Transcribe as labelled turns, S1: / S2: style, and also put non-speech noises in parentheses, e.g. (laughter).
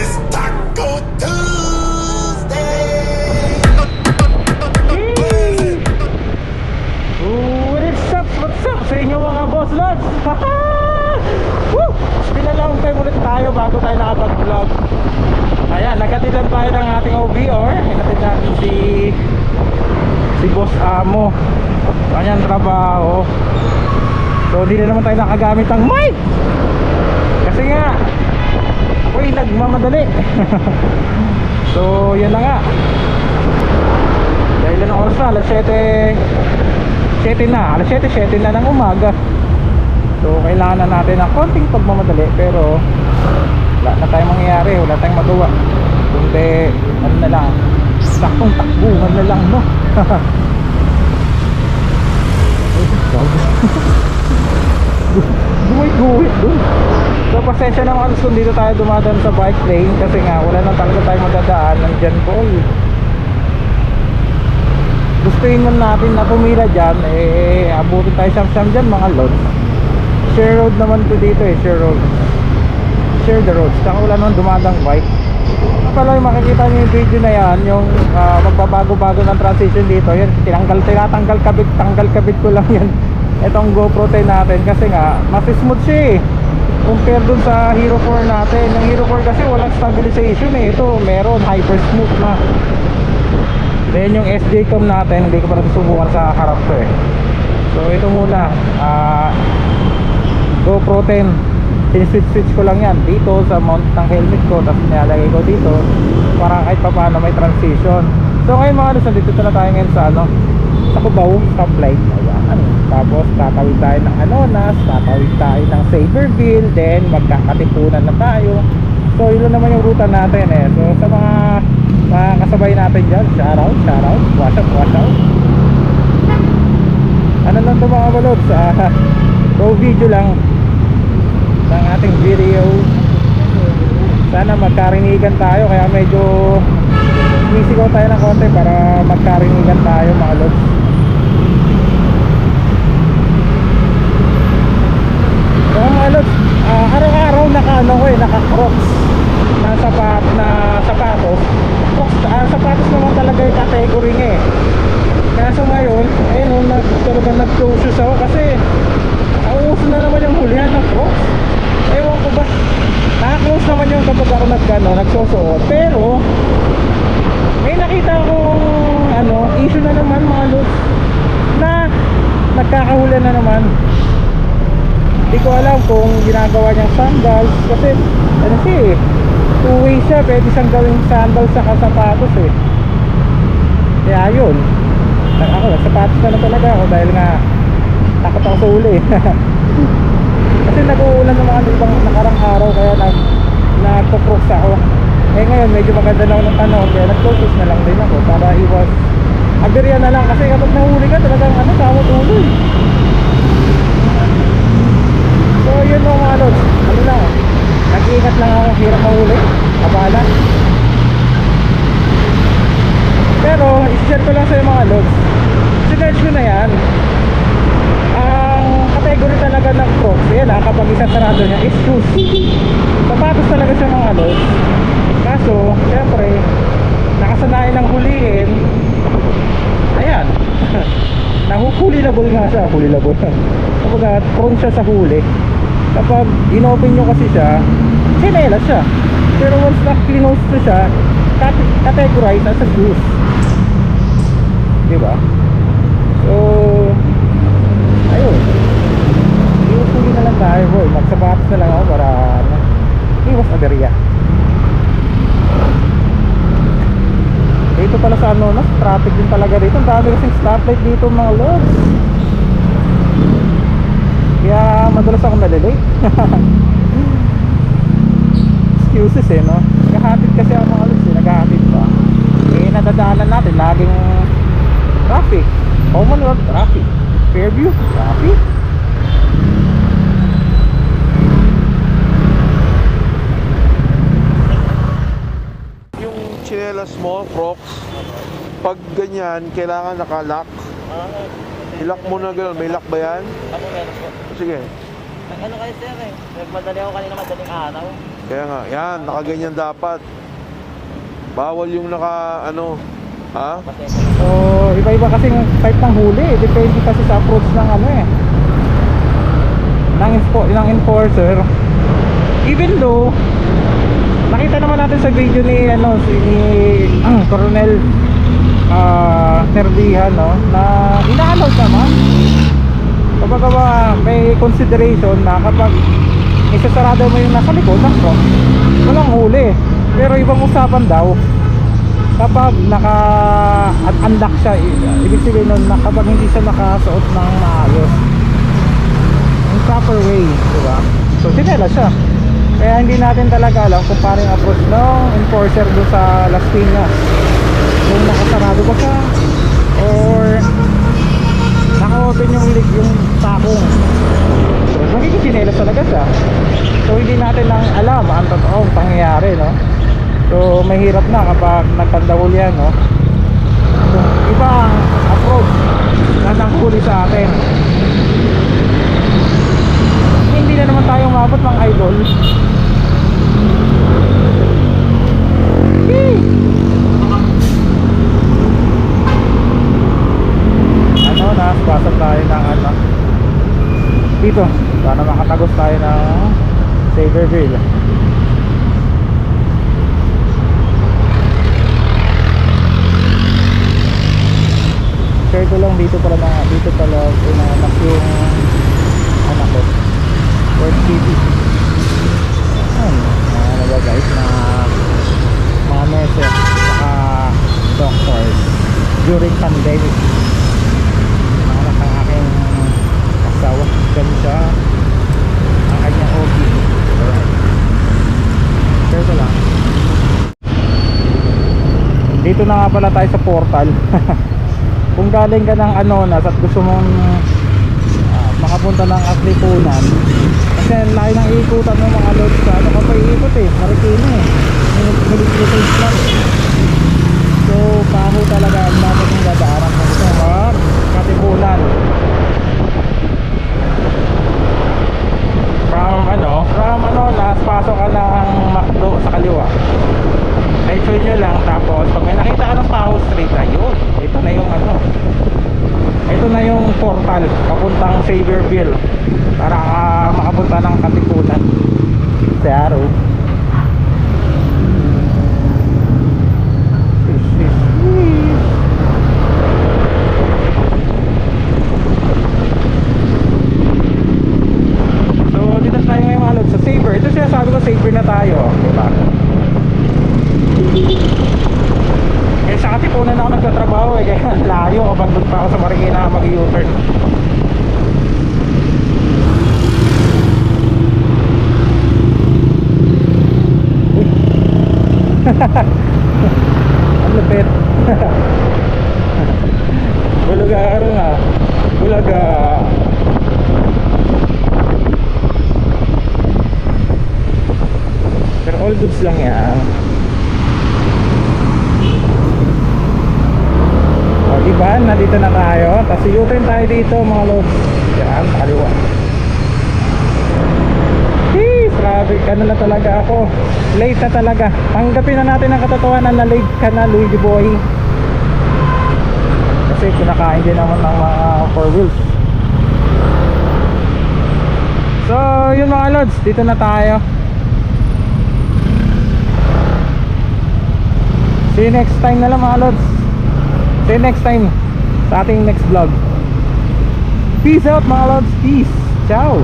S1: It's Taco Tuesday.
S2: What's up? What's up sa inyo mga boss lods? (laughs) Woo! Pinalong time ulit tayo bago tayo nakapag-vlog Ayan, nagkatilan tayo ng ating OBR Hinatid natin si si Boss Amo Kanyang trabaho So hindi na naman tayo nakagamit ng mic Kasi nga Ako'y nagmamadali. (laughs) So yan na nga. Dahil na oras na, alas 7 7 na, alas 7, 7 na ng umaga. So kailangan na natin ng konting pagmamadali Pero wala na tayong mangyayari, wala tayong magawa. Kundi ano na lang Saktong takbuhan na lang no? (laughs) (laughs) Guwit-guwit dun So pasensya na mga kung dito tayo dumadaan sa bike lane Kasi nga wala na talaga tayong magdadaan Nandyan po eh gustuin man natin na tumira dyan eh abutin tayo siyam-siyam dyan mga lods. Share road naman to dito eh share road. Share the roads. Saka wala naman dumadang bike. Pala yung makikita nyo yung video na yan yung ah, magbabago-bago ng transition dito. Yan tinanggal tinatanggal kabit tanggal kabit ko lang (laughs) yan. Itong GoPro 10 natin kasi nga mas smooth siya eh compare dun sa Hero 4 natin yung Hero 4 kasi walang stabilization eh ito meron hyper smooth na Then yung SJ-COM natin, hindi ko pa nasusubukan sa harap ko eh. So ito muna, ah GoPro 10. Siniswitch-switch ko lang yan dito sa mount ng helmet ko, tapos nilalagay ko dito para kahit pa may transition. So ngayon mga alas, nandito na tayo ngayon sa ano, sa Cubao, stoplight. Ayan. Tapos tatawid tayo ng Anonas, tatawid tayo ng Saberville, then magkakatipunan na tayo. So yun naman yung ruta natin eh. So sa mga mga kasabay natin dyan, shout out, shout out, wash out, wash out. Ano lang to mga balods, ah, (laughs) go video lang ng ating video. Sana magkarinigan tayo, kaya medyo sumisigaw tayo ng konti para magkarinigan tayo mga lods. So mga ah, araw-araw naka ano ko eh, naka crocs na sapat na sapatos. Crocs, ah, sapatos naman talaga yung category niya eh. Kaso ngayon, ayun, nung nag, talagang nag-toe shoes ako kasi nauuso na naman yung hulihan ng crocs. Ewan ko ba, naka-close naman yung kapag ako nag, ano, nagsusuot. Pero, may nakita akong ano, issue na naman mga lods na nagkakahuli na naman hindi ko alam kung ginagawa niyang sandals kasi ano siya eh two way siya pwede siyang gawing sandals sa sapatos eh. Kaya yun ako sapatos na lang talaga ako dahil nga takot ako sa uli (laughs) kasi nag-uulan ng mga ibang nakarang araw kaya nag nagpo-cross ako. Eh ngayon medyo maganda na ako ng tanong kaya nag-focus na lang din ako para iwas. Aberya na lang kasi kapag nahuli ka talagang ano kamot ulo So yun mga mga lods, ano lang, nag-iingat lang ako, hirap mahuli, abala. Pero, isi-share ko lang sa mga lods, sinerge ko na yan. Ang category talaga ng crocs, yan ah, kapag isang sarado niya is shoes. Sapatos talaga siya mga lods. Kaso, syempre, nakasanayan ng huliin, ayan, (laughs) nahuhuli-labol nga siya, huli-labol. (laughs) Kumbaga, prone siya sa huli. Kapag inopen nyo kasi siya, sinelas siya. Pero once na close to siya, cat- categorize as a shoes. Di ba? So, ayun. Iusuli na lang tayo, boy. Magsapatos na lang ako para, ano, iwas aberya. Dito pala sa ano, nas traffic din talaga dito. Ang dami kasing stoplight dito mga lords. Kaya madalas ako nalilate. (laughs) Excuses eh, no? Naghahatid kasi ako mga lords eh, naghahatid pa. Eh, nadadaanan natin, laging traffic. Commonwealth traffic. Fairview, traffic.
S3: Yung chinelas mo, Crocs, pag ganyan, kailangan nakalock. I-lock mo na gano'n. May lock ba yan?
S4: Ako meron po.
S3: Sige.
S4: Ano kayo sir eh, nagmadali ako kanina madaling araw.
S3: Kaya nga, yan, nakaganyan dapat. Bawal yung naka, ano, ha?
S2: So, iba-iba kasi ng type ng huli. Depende kasi sa approach ng ano eh. Ng, ng enforcer. Even though, nakita naman natin sa video ni, ano, si ni, (clears throat) Coronel ah Nervihan, no, na ina-allow naman. Kapag ba, may consideration na kapag isasarado mo yung nasa likod ng truck, walang huli. Pero ibang usapan daw, kapag naka un- unlock siya ibig sabihin nun na kapag hindi siya nakasuot ng maayos in proper way di ba? So sinela siya. Kaya hindi natin talaga alam kung paano yung approach ng enforcer doon sa Las Piñas. Kung nakasarado ba siya or naka-open yung lig yung sakong so magiging sinelas talaga siya. So hindi natin lang alam ang totoong pangyayari no So mahirap na kapag nagkandahul yan no? So, iba ang approach na nanghuli sa atin Hindi na naman tayo umabot ng idol! Ano na, pasok tayo ng ano Dito, para makatagos tayo ng Saverville share ko lang dito pala na dito pala pinanak yung anak ko. World City ayun ano ba guys na mga nurses saka doctors during pandemic. Anak ng aking asawa. Ganun siya. Ang kanyang OB alright share ko lang. Dito na nga pala tayo sa portal (laughs) kung galing ka ng Anonas at gusto mong ah, makapunta ng Aklipunan kasi layo ng ikutan ng mga loads sa ano ka pa iikot eh. Marikina eh Military lang. So paho talaga ang dapat yung dadaanan kung gusto mo Katipunan. From ano? From Anonas pasok ka ng Macdo sa kaliwa right side nyo lang tapos pag may nakita ka ng Paho Street ayun ito na yung ano ito na yung portal papuntang Saverville para ka makapunta ng Katipunan sa araw Sis, sis, sis. So dito tayo ngayon mga lods sa Saver ito siya sabi ko Saver na tayo diba eh sa Katipunan ako nagtatrabaho eh kaya ang layo kapag doon pa ako sa Marikina mag-U-turn. (laughs) Ang lupit. (laughs) Bulaga ano nga bulaga. Pero all goods lang yan O, diba? Nandito na tayo. Tapos u-turn tayo dito, mga lods. Yan, kaliwa. Hey, grabe ka na talaga ako. Late na talaga. Tanggapin na natin ang katotohanan na late ka na, Luigi Boy. Kasi kinakain din naman ng mga four wheels. So, yun mga lods. Dito na tayo. See you next time na lang mga lods. See you next time sa ating next vlog. Peace out mga lods. Peace. Ciao.